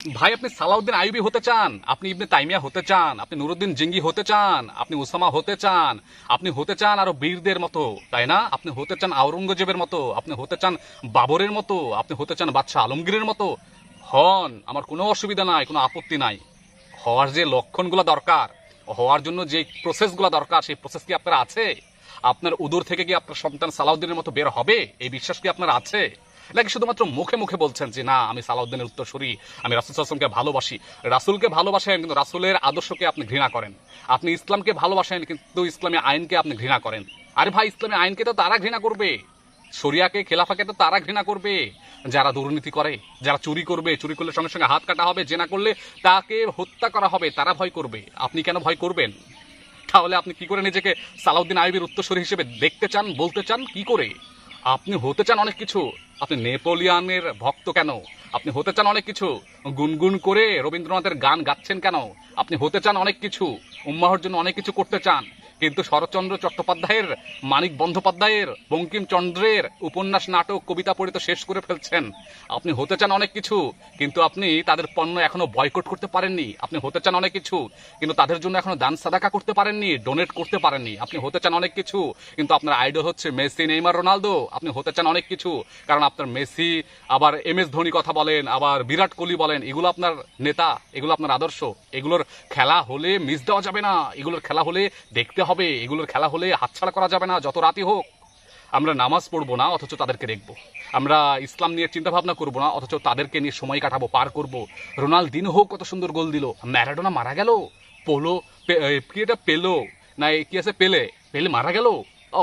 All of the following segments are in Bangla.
ভাই, আপনি সালাউদ্দিন আইবি হতে চান, আপনি ইবনে তাইমিয়া হতে চান, আপনি নুরুদ্দিন জিঙ্গি হতে চান, আপনি উসামা হতে চান, আপনি হতে চান আরও বীরদের মতো, তাই না? আপনি হতে চান আওরঙ্গজেবের মতো, আপনি হতে চান বাবরের মতো, আপনি হতে চান বাদশাহ আলমগীরের মতো, হন, আমার কোনো অসুবিধা নাই, কোনো আপত্তি নাই। হওয়ার যে লক্ষণগুলো দরকার, হওয়ার জন্য যে প্রসেসগুলো দরকার, সেই প্রসেস কি আপনার আছে? আপনার উদর থেকে কি আপনার সন্তান সালাউদ্দিনের মতো বের হবে? এই বিশ্বাস কি আপনার আছে? নাকি শুধুমাত্র মুখে মুখে বলছেন যে, না, আমি সালাউদ্দিনের উত্তরসূরি আমি রাসুল আসলামকে ভালোবাসি রাসুলকে ভালোবাসেন, কিন্তু রাসুলের আদর্শকে আপনি ঘৃণা করেন। আপনি ইসলামকে ভালোবাসেন, কিন্তু ইসলামী আইনকে আপনি ঘৃণা করেন। আরে ভাই, ইসলামী আইনকে তো তারা ঘৃণা করবে। শরিয়াকে, খেলাফাকে তো তারা ঘৃণা করবে। যারা দুর্নীতি করে, যারা চুরি করবে, চুরি করলে সঙ্গে সঙ্গে হাত কাটা হবে, জেনা করলে তাকে হত্যা করা হবে, তারা ভয় করবে। আপনি কেন ভয় করবেন? তাহলে আপনি কি করে নিজেকে সালাউদ্দিন আইবির উত্তরসূরি হিসেবে দেখতে চান, বলতে চান, কি করে? আপনি হতে চান অনেক কিছু। আপনি নেপোলিয়ানের ভক্ত কেন? আপনি হতে চান অনেক কিছু। গুনগুন করে রবীন্দ্রনাথের গান গাচ্ছেন কেন? আপনি হতে চান অনেক কিছু। উম্মাহর জন্য অনেক কিছু করতে চান। কিন্তু শরৎচন্দ্র চট্টোপাধ্যায়ের, মানিক বন্দ্যোপাধ্যায়ের, বঙ্কিমচন্দ্রের উপন্যাস, নাটক, কবিতা পড়ে তো শেষ করে ফেলছেন। আপনি হতে চান অনেক কিছু, কিন্তু আপনি তাদের পণ্য এখনও বয়কট করতে পারেননি। আপনি হতে চান অনেক কিছু, কিন্তু তাদের জন্য এখনও দান সাদাকা করতে পারেননি ডোনেট করতে পারেননি। আপনি হতে চান অনেক কিছু, কিন্তু আপনার আইডল হচ্ছে মেসি, নেইমার, রোনালদো। আপনি হতে চান অনেক কিছু, কারণ আপনার মেসি, আবার এম এস ধোনি কথা বলেন, আবার বিরাট কোহলি বলেন, এগুলো আপনার নেতা, এগুলো আপনার আদর্শ। এগুলোর খেলা হলে মিস দেওয়া যাবে না। এগুলোর খেলা হলে দেখতে হবে এগুলোর খেলা হলে হাতছাড়া করা যাবে না যত রাতই হোক। আমরা নামাজ পড়ব না অথচ তাদেরকে দেখব। আমরা ইসলাম নিয়ে চিন্তাভাবনা করব না অথচ তাদেরকে নিয়ে সময় কাটাবো পার করব। রোনালদিন হোক কত সুন্দর গোল দিল। ম্যারাডোনা মারা গেল? পোলো এটা পেল? না কি আছে পেলে? পেলে মারা গেল? ও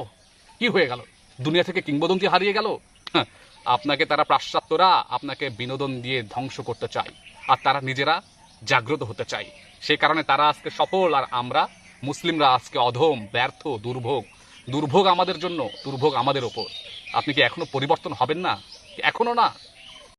কি হয়ে গেল? দুনিয়া থেকে কিংবদন্তি হারিয়ে গেল? হ্যাঁ, আপনাকে তারা পাশ্চাত্যরা আপনাকে বিনোদন দিয়ে ধ্বংস করতে চায়। আর তারা নিজেরা জাগ্রত হতে চায়। সেই কারণে তারা আজকে সফল আর আমরা মুসলিমরা আজকে অধম, ব্যর্থ, দুর্ভোগ। দুর্ভোগ আমাদের জন্য, দুর্ভোগ আমাদের ওপর। আপনি কি এখনও পরিবর্তন হবেন না? এখনও না।